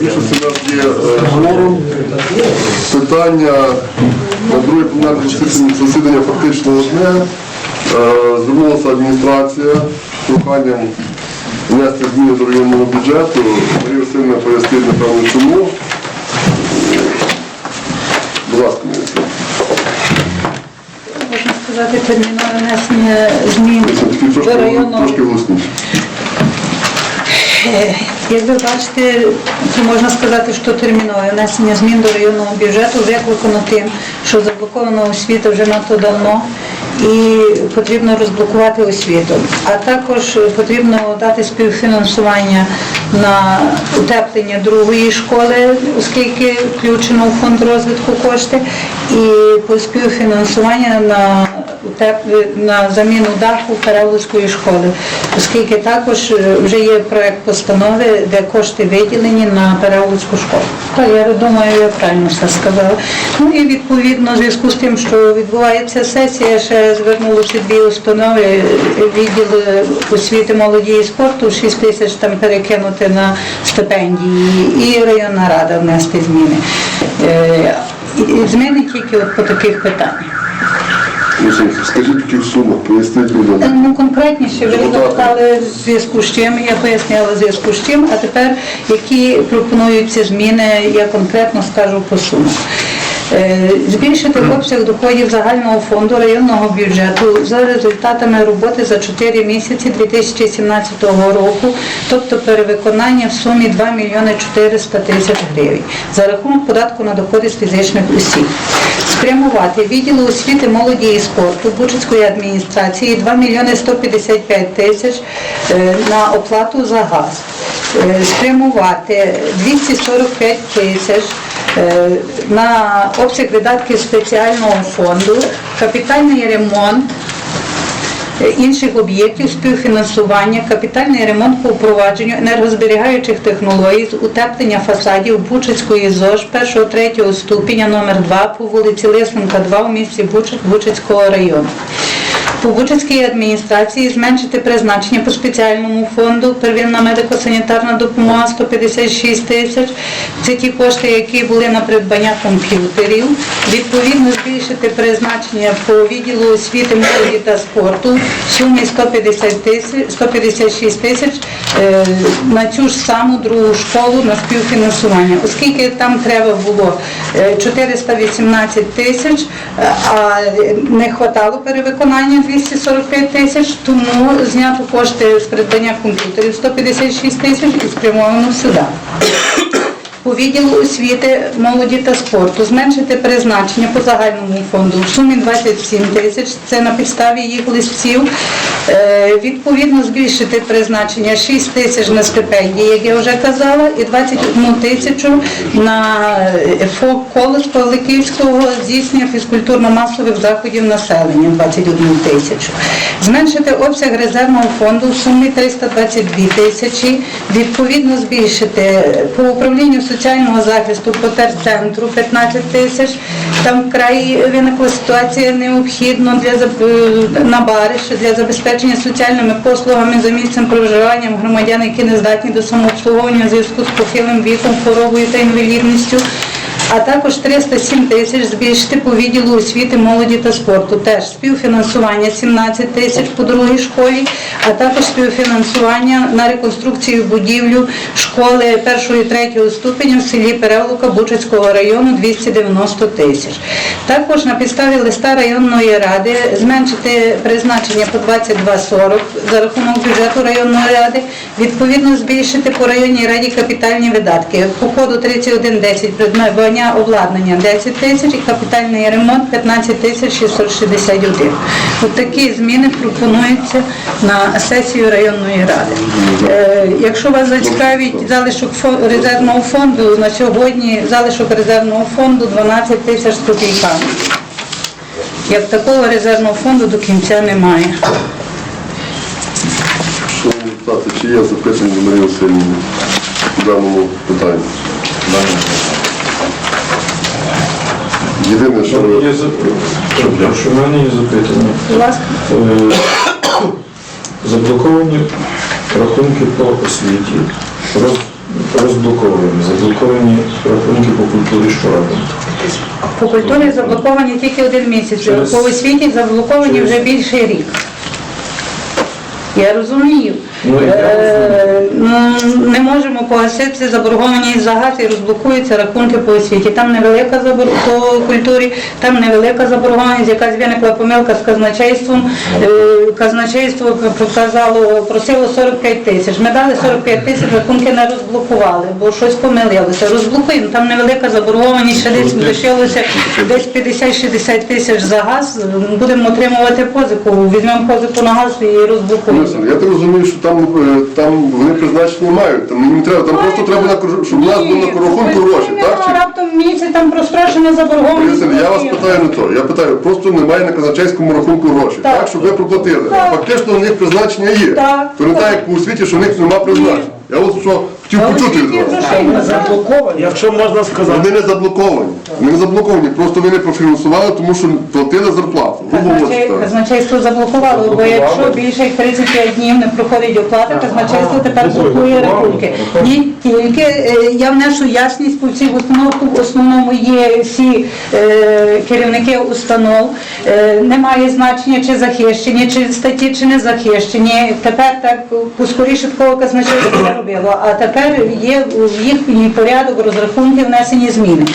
Більшості у нас є е. Питання на друге пленарне засідання- фактично одне. Е, Звернулася адміністрація з проханням внести зміни до районного бюджету. Марія Васильівна пояснить, напевно, чому. Будь ласка, Марія Можна сказати, термінове внесення змін до трошки, районного. трошки голосніше. Як ви бачите, то можна сказати, що термінове внесення змін до районного бюджету викликано тим, що заблокована освіта вже надто давно і потрібно розблокувати освіту. А також потрібно дати співфінансування на утеплення другої школи, оскільки включено в фонд розвитку кошти, і співфінансування на на заміну даху Перелуцької школи, оскільки також е, вже є проект постанови, де кошти виділені на Перелуцьку школу. Так, я думаю, я правильно все сказала. Ну і відповідно, в зв'язку з тим, що відбувається сесія, ще звернулися дві установи, е, відділ е, освіти, молоді і спорту, 6 тисяч там перекинути на стипендії, і районна рада внести зміни. Е, Зміни тільки от по таких питаннях. Скажіть які в сумах, поясніть мені. Ну, конкретніше ви запитали в зв'язку з чим, я пояснила в зв'язку з чим, а тепер які пропонуються зміни, я конкретно скажу по сумах. Е, Збільшити обсяг доходів загального фонду районного бюджету за результатами роботи за 4 місяці 2017 року, тобто перевиконання в сумі 2 мільйони 400 тисяч гривень за рахунок податку на доходи з фізичних осіб. Спрямувати відділу освіти, молоді і спорту Бучицької адміністрації 2 мільйони 155 тисяч е, на оплату за газ. Е, Спрямувати 245 тисяч на обсяг видатків спеціального фонду, капітальний ремонт е, інших об'єктів співфінансування, капітальний ремонт по впровадженню енергозберігаючих технологій з утеплення фасадів Бучицької ЗОЖ 1-3 ступеня номер 2 по вулиці Лисенка, 2 у місті Бучицького району. По Бучицькій адміністрації зменшити призначення по спеціальному фонду первинна медико-санітарна допомога 156 тисяч. Це ті кошти, які були на придбання комп'ютерів. Відповідно, збільшити призначення по відділу освіти, молоді та спорту в сумі 150 тисяч, 156 тисяч е, на цю ж саму другу школу на співфінансування, оскільки там треба було е, 418 тисяч, е, а не хватало перевиконання 245 тисяч, тому знято кошти з придбання комп'ютерів 156 тисяч і спрямовано сюди по відділу освіти, молоді та спорту зменшити призначення по загальному фонду в сумі 27 тисяч, це на підставі їх листів. Е, Відповідно, збільшити призначення 6 тисяч на стипендії, як я вже казала, і 21 тисячу на е, ФОП коледж Павликівського здійснення фізкультурно-масових заходів населення 21 тисячу. Зменшити обсяг резервного фонду в сумі 322 тисячі, відповідно збільшити по управлінню соціального захисту по терцентру 15 тисяч. Там вкрай виникла ситуація необхідна для е, на бариш для забезпечення соціальними послугами за місцем проживання громадян, які не здатні до самообслуговування у зв'язку з похилим віком, хворобою та інвалідністю. А також 307 тисяч збільшити по відділу освіти, молоді та спорту. Теж співфінансування 17 тисяч по другій школі, а також співфінансування на реконструкцію будівлю школи першого і третього ступеня в селі Перевлука Бучицького району 290 тисяч. Також на підставі листа районної ради зменшити призначення по 22,40 за рахунок бюджету районної ради, відповідно збільшити по районній раді капітальні видатки. По коду 3110 придбання обладнання 10 тисяч і капітальний ремонт 15 тисяч 661. От такі зміни пропонуються на сесію районної ради. Е, Якщо вас зацікавить залишок резервного фонду, на сьогодні залишок резервного фонду 12 тисяч з. Як такого резервного фонду до кінця немає. Шановні депутати, чи є запитання до Марії по даному питанню? Єдине, що Є запитання. Що в мене є запитання. Будь ласка. Е, Заблоковані рахунки по освіті. Роз- розблоковані, заблоковані рахунки по культурі що робимо. По культурі заблоковані тільки один місяць, Через- по освіті заблоковані через- вже більше рік. Я розумію. Ну, Е, не можемо погасити заборгованість за газ і розблокуються рахунки по освіті. Там невелика забор... по культурі, там невелика заборгованість, якась виникла помилка з казначейством. Е, казначейство показало, просило 45 тисяч. Ми дали 45 тисяч, рахунки не розблокували, бо щось помилилося. Розблокуємо, там невелика заборгованість, ще десь лишилося десь 50-60 тисяч за газ. Будемо отримувати позику, візьмемо позику на газ і розблокуємо. Я так розумію, що там, е, там вони призначення мають, там не треба, там просто треба, на, щоб у нас було на рахунку гроші, так? Чи? Раптом місяць там прострочена заборгованість. Я вас питаю не то. Я питаю, просто немає на казначейському рахунку гроші, Так. так, щоб ви проплатили. Так. Фактично у них призначення є. Так. То не так, як у світі, що у них немає призначення. Я ось що хотів почути від вас. грошей? Якщо можна сказати, Вони не заблоковані. Вони не заблоковані, просто ви не профінансували, тому що платили зарплату. Казначей- Казначейство заблокувало, бо якщо більше як 35 днів не проходить оплата, казначейство тепер блокує рахунки. Ні, тільки е, я внесу ясність по всіх установках, в основному є всі е, керівники установ, Е, немає значення чи захищені, чи статті, чи не захищені. Тепер так поскоріше такого казначейство не робило, а тепер є в їхній порядок розрахунки внесені зміни.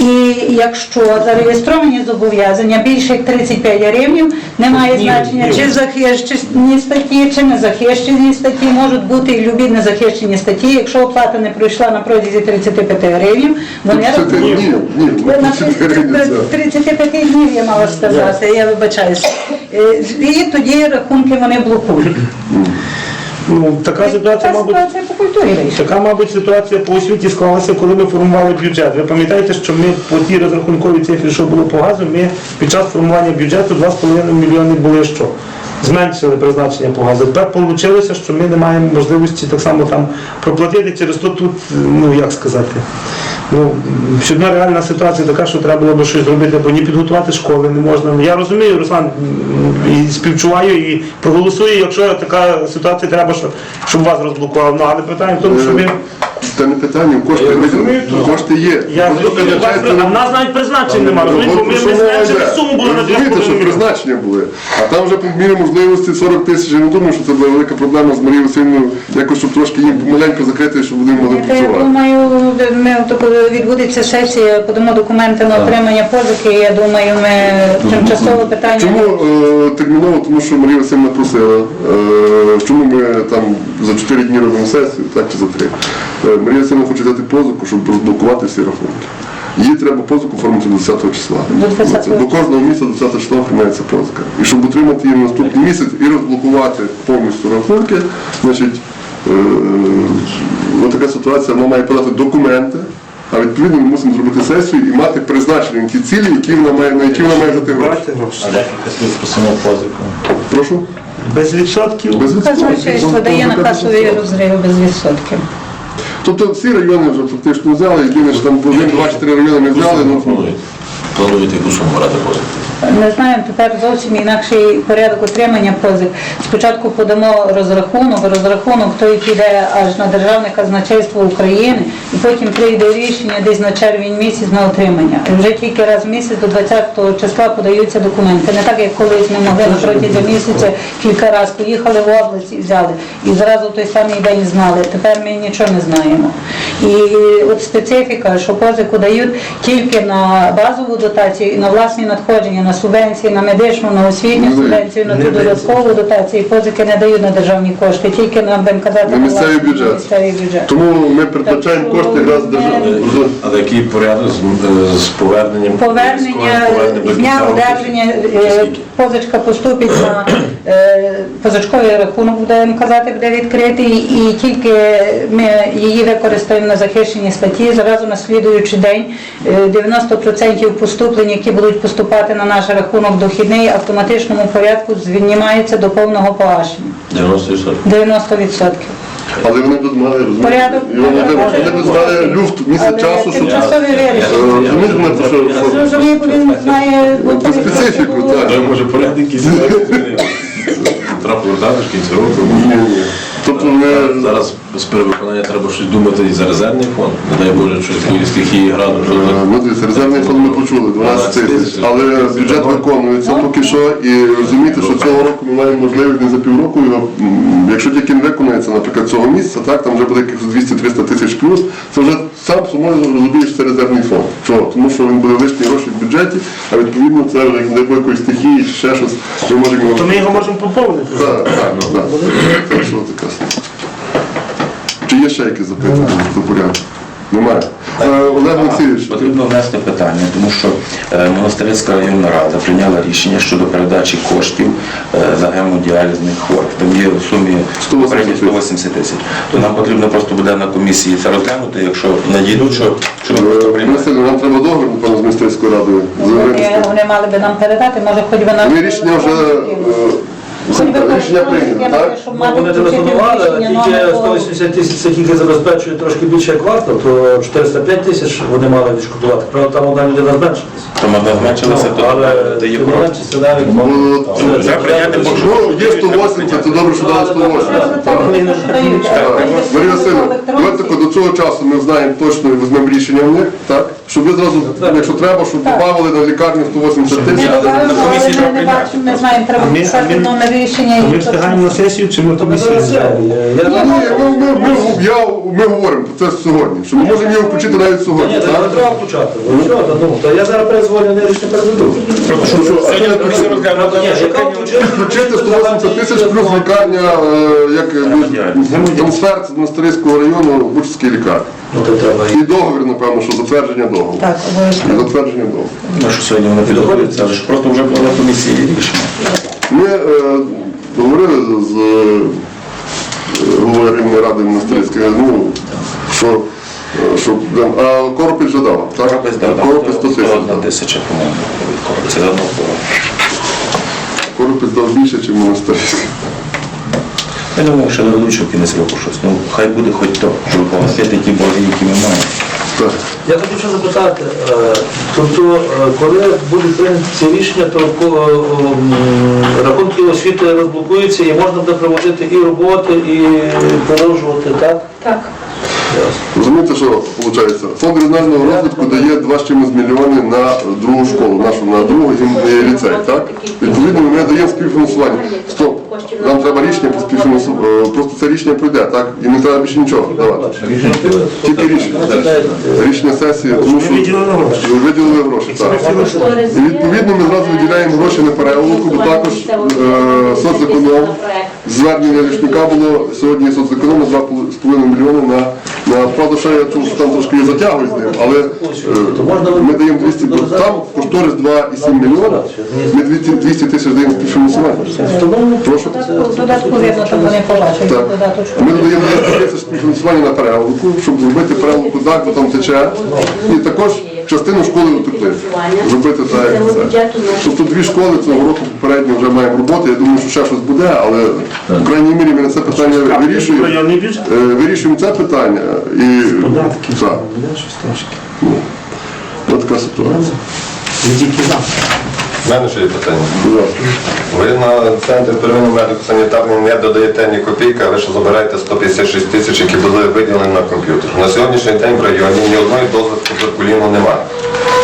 І якщо зареєстровані зобов'язання більше як 35 гривень, немає значення, чи захищені статті, чи не захищені статті, можуть бути і любі незахищені статті. Якщо оплата не пройшла на протязі 35 гривень, вони 35 рахують. днів, ні, ну, На 35 гривень, 35 днів я мала сказати, я вибачаюся. Е, І тоді рахунки вони блокують. Ну така ситуація, Така мабуть, ситуація по культурі така, мабуть, ситуація по освіті склалася, коли ми формували бюджет. Ви пам'ятаєте, що ми по тій розрахунковій цифрі, що було по газу, ми під час формування бюджету 2,5 мільйони були що? Зменшили призначення по газу. Тепер вийшло, що ми не маємо можливості так само там проплатити. Через то тут, ну як сказати, ну, Сьогодні реальна ситуація така, що треба було б щось зробити, бо ні підготувати школи не можна. Я розумію, Руслан, і співчуваю, і проголосую, якщо така ситуація треба, щоб, щоб вас розблокували. Ну, але питання в тому, що Це не питання, кошти розумію. Кошти є. Я Просто розумію, а в нас навіть призначень немає. Ну, Розумієте, бо ми, про ми що мова суму було на розумієте, 2,5 що мільйона. призначення були, а там вже по мірі можливості 40 тисяч. Я не думаю, що це була велика проблема з Марією Васильівною, якось щоб трошки їм маленько закрити, щоб вони могли Я працювати. думаю, ми от коли відбудеться сесія, подамо документи на отримання позики. Я думаю, ми тимчасове питання. Чому е, терміново? Тому що Марія Васильівна просила. Е, чому ми там за 4 дні робимо сесію, так чи за 3? Марія Васильівна хоче дати позику, щоб розблокувати всі рахунки. Їй треба позику оформити до 10 числа. До кожного місяця до 10 числа оформляється позика. І щоб отримати її наступний місяць і розблокувати повністю рахунки, значить, е, ось така ситуація, вона має подати документи, а відповідно ми мусимо зробити сесію і мати призначені ті цілі, які вона має, на які вона має дати гроші. А декілька слів про саму позику. Прошу. Без відсотків. Без Казначейство дає на касові розриви без відсотків. Тобто всі райони вже фактично взяли, єдине, що там один, два, чотири райони не взяли. Ну, Плануєте? Яку суму брати позик? Не знаємо тепер зовсім інакший порядок отримання позик. Спочатку подамо розрахунок, розрахунок той піде аж на державне казначейство України, і потім прийде рішення десь на червень місяць на отримання. І вже тільки раз в місяць до 20 числа подаються документи. Не так, як колись ми могли протязі місяця кілька разів поїхали в область і взяли. І зразу той самий день знали. Тепер ми нічого не знаємо. І от специфіка, що позику дають тільки на базову дотацію і на власні надходження, на субвенції, на медичну, на освітню субвенцію, на ту додаткову дотацію. Позики не дають на державні кошти, тільки на будемо казати, На місцевий бюджет. місцевий бюджет. Тому ми передбачаємо що кошти якраз ми- Але який порядок з, е, з поверненням? Повернення з дня одержання е, позичка поступить на е, позичковий рахунок, будемо казати, буде відкритий, і тільки ми її використаємо на захищені статті. Зразу на слідуючий день е, 90% поступлень, які будуть поступати на наш рахунок дохідний, в автоматичному порядку знімаються до повного погашення. 90%. 90%. Але вони тут мали Порядок. вони, вони тут мали люфт місяць часу, щоб тимчасові Е, вирішення. що- він знає специфіку, так. Той може порядок якийсь змінив. Треба повертати в кінці року. Тобто ми Зараз з перевиконання треба щось думати і за резервний фонд. Не дай Боже, щось якої стихії граду. Е, Ну, дивіться, резервний фонд ми почули 12 тисяч, але бюджет виконується поки що, і розумієте, що цього року ми маємо можливість не за півроку його, м, якщо тільки не виконується, наприклад, цього місяця, так, там вже буде якихось 200-300 тисяч плюс, це вже сам собою розумієш, що це резервний фонд. Чого? Тому що він буде лишні гроші в бюджеті, а відповідно це вже як не буде якоїсь стихії чи ще щось, ми можемо. То ми його можемо поповнити. Так, так, так. Так, що така. Чи є ще якісь запитання до порядку? Немає. Е, Олег Олексійович, Потрібно внести питання, тому що е, Монастирська районна рада прийняла рішення щодо передачі коштів е, за гемодіалізних хворих. Там є в сумі 180 тисяч. То нам потрібно просто буде на комісії це розглянути, якщо надійдуть, що, просто нам треба договір, напевно, з містерською радою. Вони, мали би нам передати, може хоч би нам... Ми рішення вже рішення прийнято, так? Ну, Вони телефонували, тільки 180 тисяч це тільки забезпечує трошки більше як варто, то 405 тисяч вони мали відшкодувати. Правда, там одна людина зменшилася. Там одна зменшилася, то Але дає просто. менше, це навіть Ну, прийняти, бо Ну, є 180, то добре, що дали 180. Марія Васильівна, давайте до цього часу ми знаємо точно і візьмемо рішення в них, так? Щоб ви зразу, якщо треба, щоб додали на лікарню 180 тисяч. на ми не бачимо, не знаємо, треба писати а ми- номер рішення Ми встигаємо на сесію, чи ми комісію? Ні, знаю. ні, ми, говоримо про це сьогодні, що ми можемо його включити навіть сьогодні, та не треба включати. Ну, ну, я зараз перезвоню, не рішення переведу. На. Ні, включити? Включити 180 тисяч плюс лікарня, е, як е, трансфер з Монастирського району в Бучській лікарні. Ну, то треба і договір, напевно, що затвердження договору. Так, І обов'язково. затвердження договору. Ну, що сьогодні воно підготується, але ж просто вже було на комісії рішення. Ми е, говорили з е, головою районної ради Монастирської, ну, що, е, що а Коропіль вже дав, так? Коропець дав, Коропіль 100 тисяч. одна тисяча, по-моєму, від було. Коропіль дав більше, ніж Монастирський. Я думаю, що дадуть, що кінець року щось. Ну, хай буде хоч то, щоб погасити ті борги, які ми маємо. Так. Я хотів ще запитати, е, тобто, е, коли будуть прийняті ці рішення, то рахунки освіти розблокуються і можна буде проводити і роботи, і продовжувати, так? Так. Розумієте, що виходить? Фонд регіонального розвитку дає два з чимось мільйони на другу школу, нашу на другу е, ліцей, так? Відповідно, ми даємо співфінансування. Стоп, нам треба рішення про співфінансування, просто це рішення пройде, так? І не треба більше нічого давати. Тільки рішення. Рішення сесії, тому що виділили гроші. так. І відповідно ми зразу виділяємо гроші на переулку, бо також е, соцеконом. Звернення Лішника було сьогодні соцеконом на 2,5 мільйони на, на правда, ще я чув, що там трошки затягують з ним, але е, ми даємо 200, там кошторис 2,7 мільйона, ми 200 200 тисяч даємо співфінансування. Прошу. Додатку видно, там вони побачать. Так. Додаточку. Ми додаємо 200 тисяч співфінансування на переулку, щоб зробити переулку так, бо там тече. І також частину школи утеплити. Зробити так, як це. Тобто дві школи цього року попередньо вже маємо роботи. Я думаю, що ще щось буде, але в крайній мірі ми на це питання вирішуємо. Районний бюджет. Е, Вирішуємо це питання і Податки. так. Щось трошки. Ось така ситуація. Не тільки за. У мене ще є питання. Ви на центр первинної медико-санітарної не додаєте ні копійки, а ви ще забираєте 156 тисяч, які були виділені на комп'ютер. На сьогоднішній день в районі ні одної дози туберкуліну немає.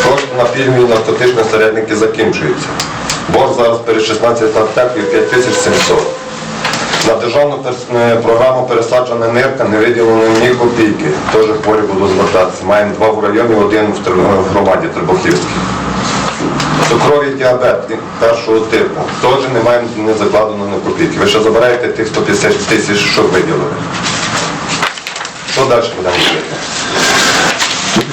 Кошти на пільгові наркотичні середники закінчуються. Борг зараз перед 16 аптекою 5700. На державну е, програму пересаджена нирка не виділено ні копійки. Теж хворі будуть звертатися. Маємо два в районі, один в громаді Требохівській. Цукровий діабет першого типу теж немає не закладено на копійки. Ви ще забираєте тих 150 тисяч, що виділили. Що далі будемо робити?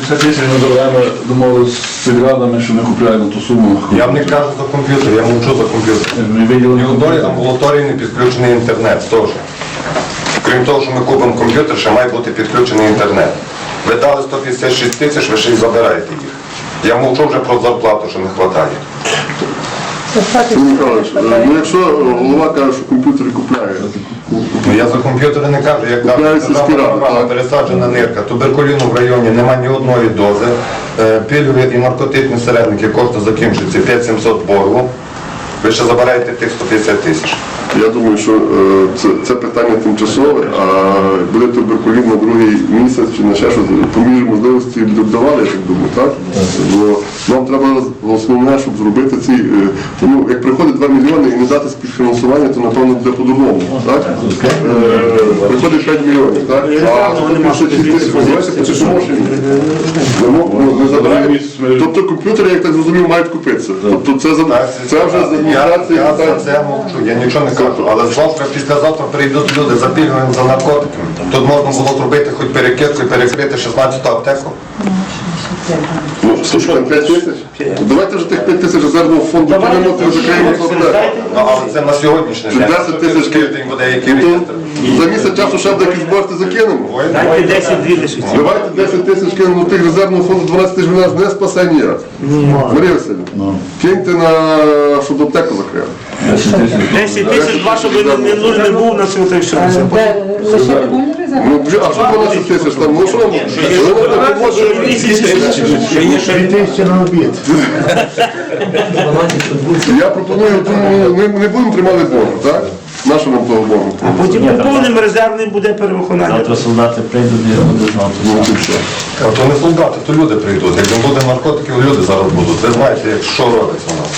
50 тисяч ми забираємо, домовилися з сільрадами, що ми купляємо ту суму. Я вам не кажу за комп'ютер, я мовчу за комп'ютер. Ми виділили одної амбулаторії не підключений інтернет теж. Крім того, що ми купимо комп'ютер, ще має бути підключений інтернет. Ви дали 156 тисяч, ви ще й забираєте їх. Я мовчу вже про зарплату, що не вистачає. Сергій Михайлович, е, ну якщо голова каже, що комп'ютери купляє, Ну, Я за комп'ютери не кажу, як кажу, Купляє сільські державна програма, пересаджена нирка, туберкуліну в районі немає ні одної дози, Е, пільгові і наркотичні середники кошти закінчуються 5700 боргу. Ви ще забираєте тих 150 тисяч. Я думаю, що е, це, це питання тимчасове, а буде туберкулін на другий місяць чи на ще щось, по мірі можливості давали, я так думаю, так? Бо нам треба основне, щоб зробити ці, е, тому як приходить 2 мільйони і не дати співфінансування, то напевно буде по-другому, так? Е, Приходить 5 мільйонів, так? А 156 тисяч, давайте почнемо. Не мо- ну, не забираємо. Тобто комп'ютери, як так зрозумів, мають купитися. Тобто це, за- це вже з я, адміністрації. я за це мовчу, я нічого не кажу. Але завтра, післязавтра прийдуть люди за пільгами за наркотиками. Тут можна було зробити хоч перекидку і перекрити 16 аптеку. Ну, слушай, там 5 тисяч? Давайте вже тих 5 тисяч резервного фонду кинемо, то закриємо проблему. Ну, але це на сьогоднішній день. 10 тисяч тиждень буде який Ну, реєстр. За місяць часу ще деякі зборти закинемо. Ой, Дайте 10 дві лишиться. Давайте 10 тисяч кинемо тих резервного фонду 12 тисяч нас не спасе ніяк. Марія Васильівна, киньте на, щоб аптеку закрили. 10 тисяч, два, щоб не, не нуль не був на цьому та й все. Лише резерв? Ну, а що 12 тисяч там? Ну що? Ви не допоможете? Я пропоную, тому ми не будемо тримати борг, так? Нам того боргу? Потім поповним резервний буде перевиконання. Завтра солдати прийдуть і буде знати. Ну, і все. А то не солдати, то люди прийдуть. Як не буде наркотиків, люди зараз будуть. Ви знаєте, як що робиться у нас.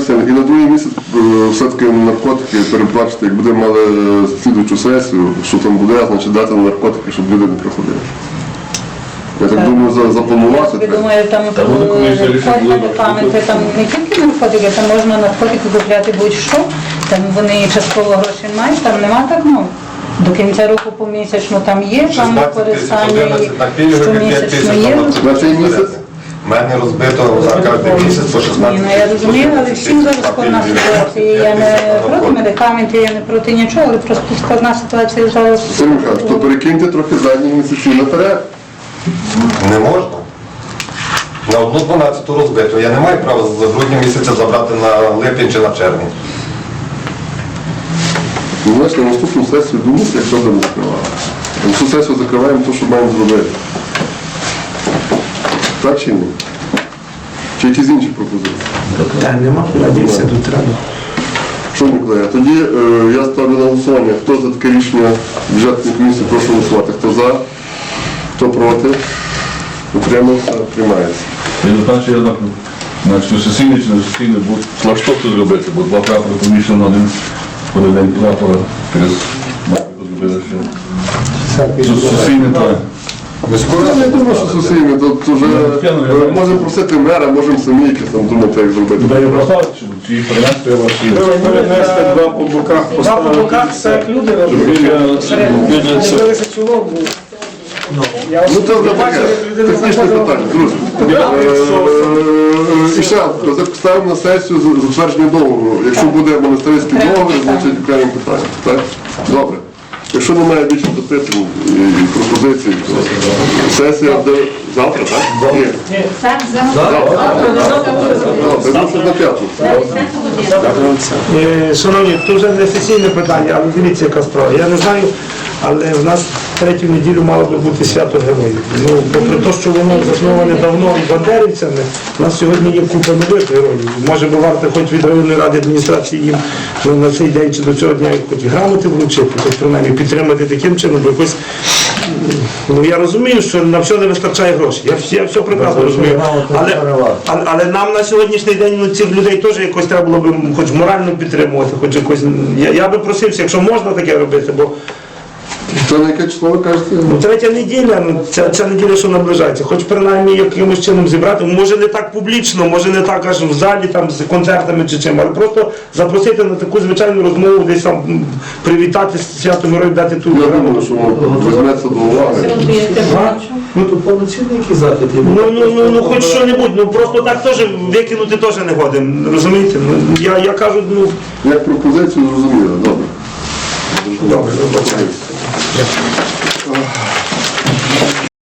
Васильович, і на другий місяць е, все-таки наркотики передбачити, як будемо мали слідуючу сесію, що там буде, значить дати на наркотики, щоб люди не приходили. Я так думаю, за- запланувати. Я треба. думаю, там Та входять буде медикаменти, там не тільки наркотики, там можна наркотики купляти будь-що, там вони частково гроші мають, там нема так, ну, до кінця року помісячно там є, там 16 тисяч, використання 11 на і пільги, 5 щомісячно тисяч є. на На цей місяць? У мене розбито за кожен місяць по 16 Ні, ну я розумію, але всім зараз складна ситуація. Я не проти медикаментів, я не проти нічого, але просто складна ситуація зараз. Сергій Михайлович, то перекиньте трохи задні місяці наперед. Не можна. На одну 12 розбито. Я не маю права з грудня місяця забрати на липень чи на червень. Ну, знаєш, на наступну сесію думати, як що будемо закривати. На цю сесію закриваємо те, що маємо зробити. Так чи ні? Чи якісь інші пропозиції? Та нема, надіюся, тут треба. Шановні колеги, тоді е, я ставлю на голосування. Хто за таке рішення бюджетної комісії, прошу голосувати. Хто за, хто проти, утримався, приймається. Я не знаю, що я знаю, значить, сесійний чи не сесійний, бо флагшток тут зробити, бо два прапори поміщено на один день прапора через зробили ще. Сесійний так. Я думаю, що вже можемо просити мера, можемо самі якісь там думати, як зробити. Дай поставити, чи, чи їх перенести треба, чи... Перенести два по боках, Два по боках, як люди Ну це вже таке технічне питання, друзі. Е, І ще ставимо на сесію з- затвердження договору. Якщо буде монастирський договір, значить окремі питання. Так? Добре. Якщо немає більше запитань і пропозицій, то сесія буде завтра, так? Ні. Завтра, завтра на п'ятницю. Е, Шановні, це вже не сесійне питання, але дивіться, яка справа. Я не знаю, але в нас третю неділю мало би бути свято героїв. Ну, попри те, що воно засноване давно бандерівцями, у нас сьогодні є купа нових героїв. Може би варто хоч від районної ради адміністрації їм ну, на цей день чи до цього дня хоч грамоти вручити, хоч принаймні підтримати таким чином, бо якось Ну я розумію, що на все не вистачає грошей. Я, я все прекрасно розумію. Але, але, але нам на сьогоднішній день ну, цих людей теж якось треба було б хоч морально підтримувати, хоч якось. Я, я би просився, якщо можна таке робити, бо Це на яке число ви кажете? ну, третя неділя, ну ця, ця неділя, що наближається, хоч принаймні якимось чином зібрати, може не так публічно, може не так аж в залі там з концертами чи чим, але просто запросити на таку звичайну розмову, десь там м, привітати з святом героїв, дати ту Я думаю, що візьметься до уваги. Ну тут повноцінний який захід. є. Ну, ну, ну, ну хоч що-небудь, ну просто так теж викинути теж не годин, розумієте? Ну, я, я кажу, ну, Як пропозицію зрозуміло, добре. добре, добре. Yes.